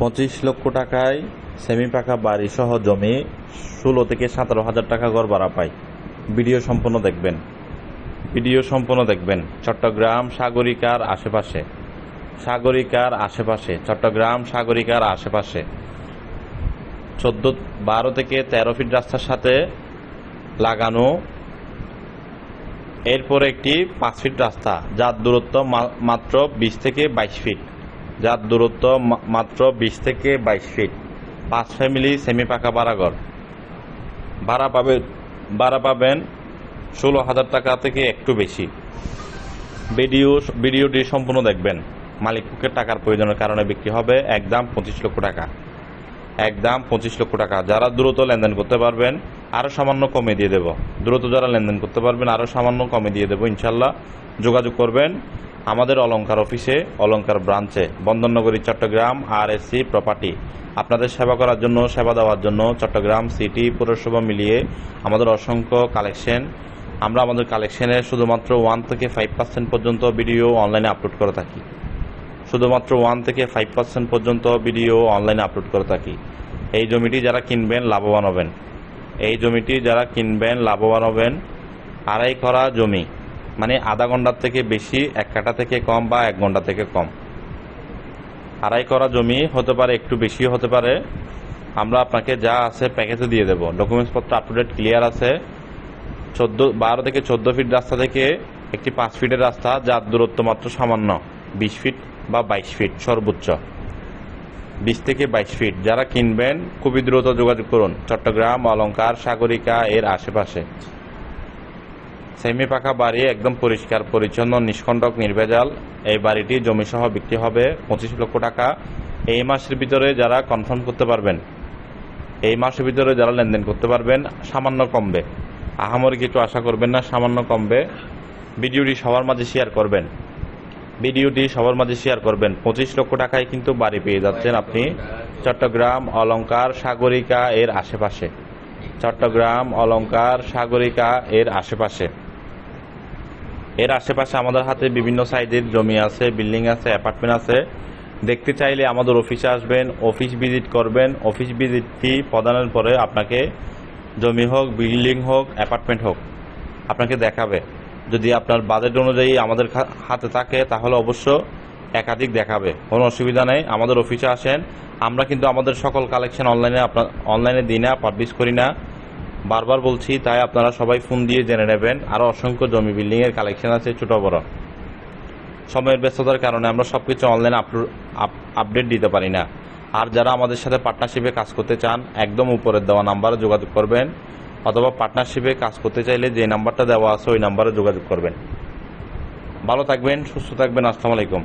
পঁচিশ লক্ষ টাকায় সেমি পাকা বাড়ি সহ জমি ষোলো থেকে সতেরো হাজার টাকা গড় ভাড়া পায়। ভিডিও সম্পূর্ণ দেখবেন। ভিডিও সম্পূর্ণ দেখবেন। চট্টগ্রাম সাগরিকার আশেপাশে। সাগরিকার আশেপাশে। চট্টগ্রাম সাগরিকার আশেপাশে। চোদ্দ, বারো থেকে তেরো ফিট রাস্তার সাথে লাগানো। এরপর একটি পাঁচ ফিট রাস্তা, যার দূরত্ব মাত্র বিশ থেকে বাইশ ফিট যার দূরত্ব মাত্র বিশ থেকে বাইশ ফিট। পাঁচ ফ্যামিলি সেমি পাকা ভাড়াঘর ভাড়া পাবে, ভাড়া পাবেন ষোলো হাজার টাকা থেকে একটু বেশি। ভিডিও, ভিডিওটি সম্পূর্ণ দেখবেন। মালিককে টাকার প্রয়োজনের কারণে বিক্রি হবে একদম পঁচিশ লক্ষ টাকা। একদম পঁচিশ লক্ষ টাকা। যারা দ্রুত লেনদেন করতে পারবেন আরও সামান্য কমে দিয়ে দেব। দ্রুত যারা লেনদেন করতে পারবেন আরও সামান্য কমে দিয়ে দেবো। ইনশাল্লাহ যোগাযোগ করবেন আমাদের অলংকার অফিসে, অলংকার ব্রাঞ্চে, বন্দরনগরী, চট্টগ্রাম, আর এসসি প্রপার্টি আপনাদের সেবা করার জন্য, সেবা দেওয়ার জন্য চট্টগ্রাম সিটি পৌরসভা মিলিয়ে আমাদের অসংখ্য কালেকশন আমরা আমাদের কালেকশনে শুধুমাত্র ওয়ান থেকে ফাইভ পার্সেন্ট পর্যন্ত ভিডিও অনলাইনে আপলোড করে থাকি। শুধুমাত্র ওয়ান থেকে ফাইভ পার্সেন্ট পর্যন্ত ভিডিও অনলাইনে আপলোড করে থাকি। এই জমিটি যারা কিনবেন, লাভবান হবেন। এই জমিটি যারা কিনবেন, লাভবান হবেন। আড়াই করা জমি। মানে আধা ঘণ্টার থেকে বেশি, এক কাটা থেকে কম বা এক ঘণ্টা থেকে কম। আড়াই করা জমি হতে পারে, একটু বেশি হতে পারে। আমরা আপনাকে যা আছে প্যাকেজে দিয়ে দেবো। ডকুমেন্টসপত্র আপ টু ডেট ক্লিয়ার আছে। চোদ্দ, বারো থেকে চোদ্দ ফিট রাস্তা থেকে একটি পাঁচ ফিটের রাস্তা, যার দূরত্ব মাত্র সামান্য বিশ ফিট বা বাইশ ফিট সর্বোচ্চ। বিশ থেকে বাইশ ফিট যারা কিনবেন, খুবই দ্রুত যোগাযোগ করুন। চট্টগ্রাম, অলংকার, সাগরিকা, এর আশেপাশে। সেমি পাকা বাড়ি একদম পরিষ্কার, পরিচ্ছন্ন, নিষ্কণ্টক, নির্ভেজাল এই বাড়িটি জমিসহ বিক্রি হবে পঁচিশ লক্ষ টাকা। এই মাসের ভিতরে যারা কনফার্ম করতে পারবেন, এই মাসের ভিতরে যারা লেনদেন করতে পারবেন, সামান্য কমবে। আহামরি কিছু আশা করবেন না, সামান্য কমবে। ভিডিওটি সবার মাঝে শেয়ার করবেন। ভিডিওটি সবার মাঝে শেয়ার করবেন। পঁচিশ লক্ষ টাকায় কিন্তু বাড়ি পেয়ে যাচ্ছেন আপনি চট্টগ্রাম অলংকার সাগরিকা এর আশেপাশে। চট্টগ্রাম অলঙ্কার সাগরিকা এর আশেপাশে। এর আশেপাশে আমাদের হাতে বিভিন্ন সাইজের জমি আছে, বিল্ডিং আছে, অ্যাপার্টমেন্ট আছে। দেখতে চাইলে আমাদের অফিসে আসবেন, অফিস ভিজিট করবেন, অফিস ভিজিটটি প্রদানের পরে আপনাকে জমি হোক, বিল্ডিং হোক, অ্যাপার্টমেন্ট হোক, আপনাকে দেখাবে। যদি আপনার বাজেট অনুযায়ী আমাদের হাতে থাকে, তাহলে অবশ্য একাধিক দেখাবে। কোনো অসুবিধা নেই, আমাদের অফিসে আসেন। আমরা কিন্তু আমাদের সকল কালেকশন অনলাইনে আপনার অনলাইনে দিই না, পাবলিশ করি না। বারবার বলছি, তাই আপনারা সবাই ফোন দিয়ে জেনে নেবেন। আরও অসংখ্য জমি বিল্ডিংয়ের কালেকশন আছে, ছোট বড়। সময়ের ব্যস্ততার কারণে আমরা সব কিছু অনলাইনে আপডেট দিতে পারি না। আর যারা আমাদের সাথে পার্টনারশিপে কাজ করতে চান, একদম উপরের দেওয়া নাম্বারে যোগাযোগ করবেন। অথবা পার্টনারশিপে কাজ করতে চাইলে যে নাম্বারটা দেওয়া আছে, ওই নাম্বারে যোগাযোগ করবেন। ভালো থাকবেন, সুস্থ থাকবেন, আসসালামু আলাইকুম।